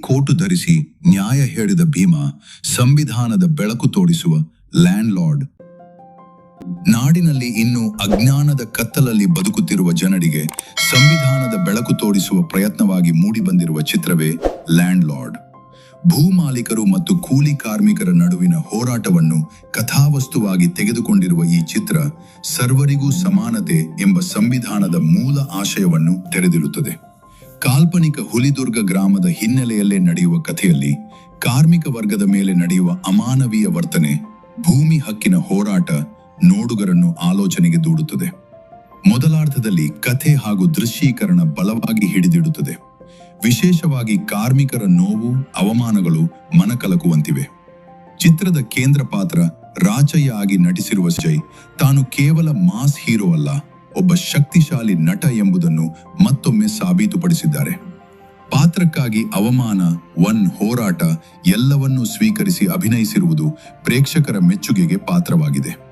Coat ಧರಿಸಿ ನ್ಯಾಯ ಹೇಳಿದ ಭೀಮ ಸಂವಿಧಾನದ ಬೆಳಕು ತೋಡಿಸುವ ಲ್ಯಾಂಡ್ ಲಾರ್ಡ್ ನಾಡಿನಲ್ಲಿ ಇನ್ನು ಅಜ್ಞಾನದ ಕತ್ತಲಲ್ಲಿ ಬದುಕುತ್ತಿರುವ ಜನರಿಗೆ ಸಂವಿಧಾನದ ಬೆಳಕು ತೋರಿಸುವ ಪ್ರಯತ್ನವಾಗಿ ಮೂಡಿಬಂದಿರುವ ಚಿತ್ರವೇ ಲ್ಯಾಂಡ್ ಲಾರ್ಡ್ ಭೂಮಾಲೀಕರು ಮತ್ತು ಕೂಲಿ ಕಾರ್ಮಿಕರ ನಡುವಿನ ಹೋರಾಟವನ್ನು ಕಥಾವಸ್ತುವಾಗಿ ತೆಗೆದುಕೊಂಡಿರುವ ಈ ಚಿತ್ರ ಸರ್ವರಿಗೂ ಸಮಾನತೆ ಎಂಬ ಸಂವಿಧಾನದ ಮೂಲ ಆಶಯವನ್ನು ತೆರೆದಿರುತ್ತದೆ ಕಾಲ್ಪನಿಕ ಹುಲಿದುರ್ಗ ಗ್ರಾಮದ ಹಿನ್ನೆಲೆಯಲ್ಲೇ ನಡೆಯುವ ಕಥೆಯಲ್ಲಿ ಕಾರ್ಮಿಕ ವರ್ಗದ ಮೇಲೆ ನಡೆಯುವ ಅಮಾನವೀಯ ವರ್ತನೆ, ಭೂಮಿ ಹಕ್ಕಿನ ಹೋರಾಟ ನೋಡುಗರನ್ನು ಆಲೋಚನೆಗೆ ದೂಡುತ್ತದೆ. ಮೊದಲಾರ್ಧದಲ್ಲಿ ಕಥೆ ಹಾಗೂ ದೃಶ್ಯೀಕರಣ ಬಲವಾಗಿ ಹಿಡಿದಿಡುತ್ತದೆ. ವಿಶೇಷವಾಗಿ ಕಾರ್ಮಿಕರ ನೋವು, ಅವಮಾನಗಳು ಮನಕಲಕುವಂತಿವೆ. ಚಿತ್ರದ ಕೇಂದ್ರ ಪಾತ್ರ ರಾಜಯ್ಯ ಆಗಿ ನಟಿಸಿರುವ ಜೈ ತಾನು ಕೇವಲ ಮಾಸ್ ಹೀರೋ ಅಲ್ಲ ಒಬ್ಬ ಶಕ್ತಿಶಾಲಿ ನಟ ಎಂಬುದನ್ನು ಮತ್ತೊಮ್ಮೆ ಸಾಬೀತುಪಡಿಸಿದ್ದಾರೆ. ಪಾತ್ರಕ್ಕಾಗಿ ಅವಮಾನ ಒನ್ ಹೋರಾಟ ಎಲ್ಲವನ್ನೂ ಸ್ವೀಕರಿಸಿ ಅಭಿನಯಿಸಿರುವುದು ಪ್ರೇಕ್ಷಕರ ಮೆಚ್ಚುಗೆಗೆ ಪಾತ್ರವಾಗಿದೆ.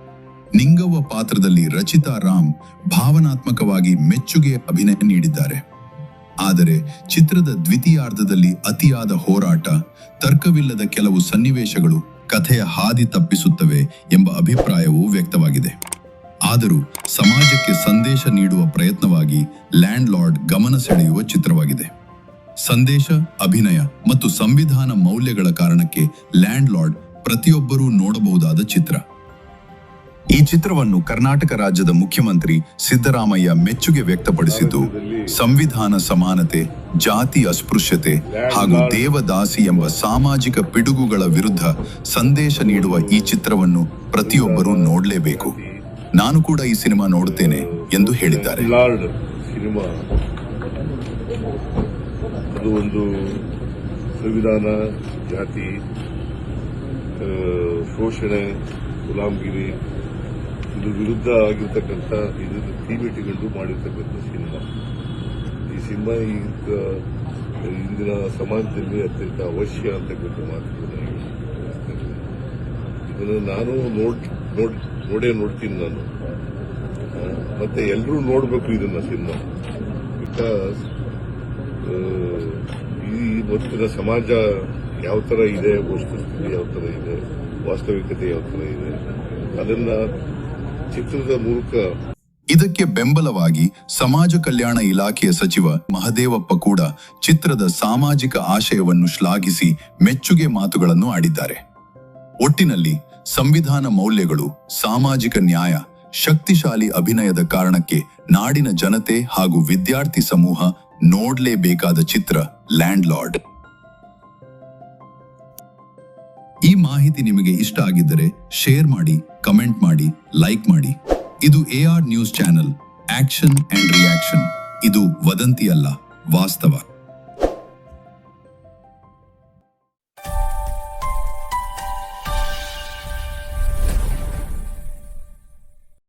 ನಿಂಗವ್ವ ಪಾತ್ರದಲ್ಲಿ ರಚಿತಾ ರಾಮ್ ಭಾವನಾತ್ಮಕವಾಗಿ ಮೆಚ್ಚುಗೆ ಅಭಿನಯ ನೀಡಿದ್ದಾರೆ. ಆದರೆ ಚಿತ್ರದ ದ್ವಿತೀಯಾರ್ಧದಲ್ಲಿ ಅತಿಯಾದ ಹೋರಾಟ, ತರ್ಕವಿಲ್ಲದ ಕೆಲವು ಸನ್ನಿವೇಶಗಳು ಕಥೆಯ ಹಾದಿ ತಪ್ಪಿಸುತ್ತವೆ ಎಂಬ ಅಭಿಪ್ರಾಯವೂ ವ್ಯಕ್ತವಾಗಿದೆ. ಆದರೂ ಸಮಾಜಕ್ಕೆ ಸಂದೇಶ ನೀಡುವ ಪ್ರಯತ್ನವಾಗಿ ಲ್ಯಾಂಡ್ ಲಾರ್ಡ್ ಗಮನ ಸೆಳೆಯುವ ಚಿತ್ರವಾಗಿದೆ. ಸಂದೇಶ, ಅಭಿನಯ ಮತ್ತು ಸಂವಿಧಾನ ಮೌಲ್ಯಗಳ ಕಾರಣಕ್ಕೆ ಲ್ಯಾಂಡ್ ಲಾರ್ಡ್ ಪ್ರತಿಯೊಬ್ಬರೂ ನೋಡಬಹುದಾದ ಚಿತ್ರ. ಈ ಚಿತ್ರವನ್ನು ಕರ್ನಾಟಕ ರಾಜ್ಯದ ಮುಖ್ಯಮಂತ್ರಿ ಸಿದ್ದರಾಮಯ್ಯ ಮೆಚ್ಚುಗೆ ವ್ಯಕ್ತಪಡಿಸಿದ್ದು, ಸಂವಿಧಾನ ಸಮಾನತೆ, ಜಾತಿ ಅಸ್ಪೃಶ್ಯತೆ ಹಾಗೂ ದೇವದಾಸಿ ಎಂಬ ಸಾಮಾಜಿಕ ಪಿಡುಗುಗಳ ವಿರುದ್ಧ ಸಂದೇಶ ನೀಡುವ ಈ ಚಿತ್ರವನ್ನು ಪ್ರತಿಯೊಬ್ಬರೂ ನೋಡಲೇಬೇಕು. ನಾನು ಕೂಡ ಈ ಸಿನಿಮಾ ನೋಡುತ್ತೇನೆ ಎಂದು ಹೇಳಿದ್ದಾರೆ. Lord cinema. ಅದು ಒಂದು ಸಂವಿಧಾನ, ಜಾತಿ ಶೋಷಣೆ ಗುಲಾಮಗಿರಿ ಇದು ವಿರುದ್ಧ ಆಗಿರ್ತಕ್ಕಂಥ ಇದನ್ನು ತೀಮಿಟ್ಟಿಕೊಂಡು ಮಾಡಿರ್ತಕ್ಕಂಥ ಸಿನಿಮಾ. ಈ ಸಿನಿಮಾ ಈಗ ಇಂದಿನ ಸಮಾಜದಲ್ಲಿ ಅತ್ಯಂತ ಅವಶ್ಯ ಅಂತಕ್ಕಂಥ ಮಾತು ನನಗೆ ಅನಿಸ್ತಾ ಇದನ್ನು ನಾನು ನೋಡ್ ನೋಡ್, ನೋಡೇ ನೋಡ್ತೀನಿ ನಾನು. ಮತ್ತೆ ಎಲ್ಲರೂ ನೋಡಬೇಕು ಇದನ್ನ ಸಿನಿಮಾ. ಬಿಕಾಸ್ ಈ ಇವತ್ತಿನ ಸಮಾಜ ಯಾವ ತರ ಇದೆ ವಸ್ತುಸ್ಥಿತಿ ಯಾವ ತರ ಇದೆ, ವಾಸ್ತವಿಕತೆ ಯಾವ ತರ ಇದೆ, ಅದನ್ನ ಚಿತ್ರದ ಮೂಲಕ ಇದಕ್ಕೆ ಬೆಂಬಲವಾಗಿ ಸಮಾಜ ಕಲ್ಯಾಣ ಇಲಾಖೆಯ ಸಚಿವ ಮಹದೇವಪ್ಪ ಕೂಡ ಚಿತ್ರದ ಸಾಮಾಜಿಕ ಆಶಯವನ್ನು ಶ್ಲಾಘಿಸಿ ಮೆಚ್ಚುಗೆ ಮಾತುಗಳನ್ನು ಆಡಿದ್ದಾರೆ. ಒಟ್ಟಿನಲ್ಲಿ ಸಂವಿಧಾನ ಮೌಲ್ಯಗಳು, ಸಾಮಾಜಿಕ ನ್ಯಾಯ, ಶಕ್ತಿಶಾಲಿ ಅಭಿನಯದ ಕಾರಣಕ್ಕೆ ನಾಡಿನ ಜನತೆ ಹಾಗೂ ವಿದ್ಯಾರ್ಥಿ ಸಮೂಹ ನೋಡಲೇಬೇಕಾದ ಚಿತ್ರ ಲ್ಯಾಂಡ್ ಲಾರ್ಡ್ ಈ ಮಾಹಿತಿ ನಿಮಗೆ ಇಷ್ಟ ಆಗಿದ್ದರೆ ಶೇರ್ ಮಾಡಿ, ಕಮೆಂಟ್ ಮಾಡಿ, ಲೈಕ್ ಮಾಡಿ. ಇದು A R news channel action and reaction. ಇದು ವದಂತಿ ಅಲ್ಲ ವಾಸ್ತವ.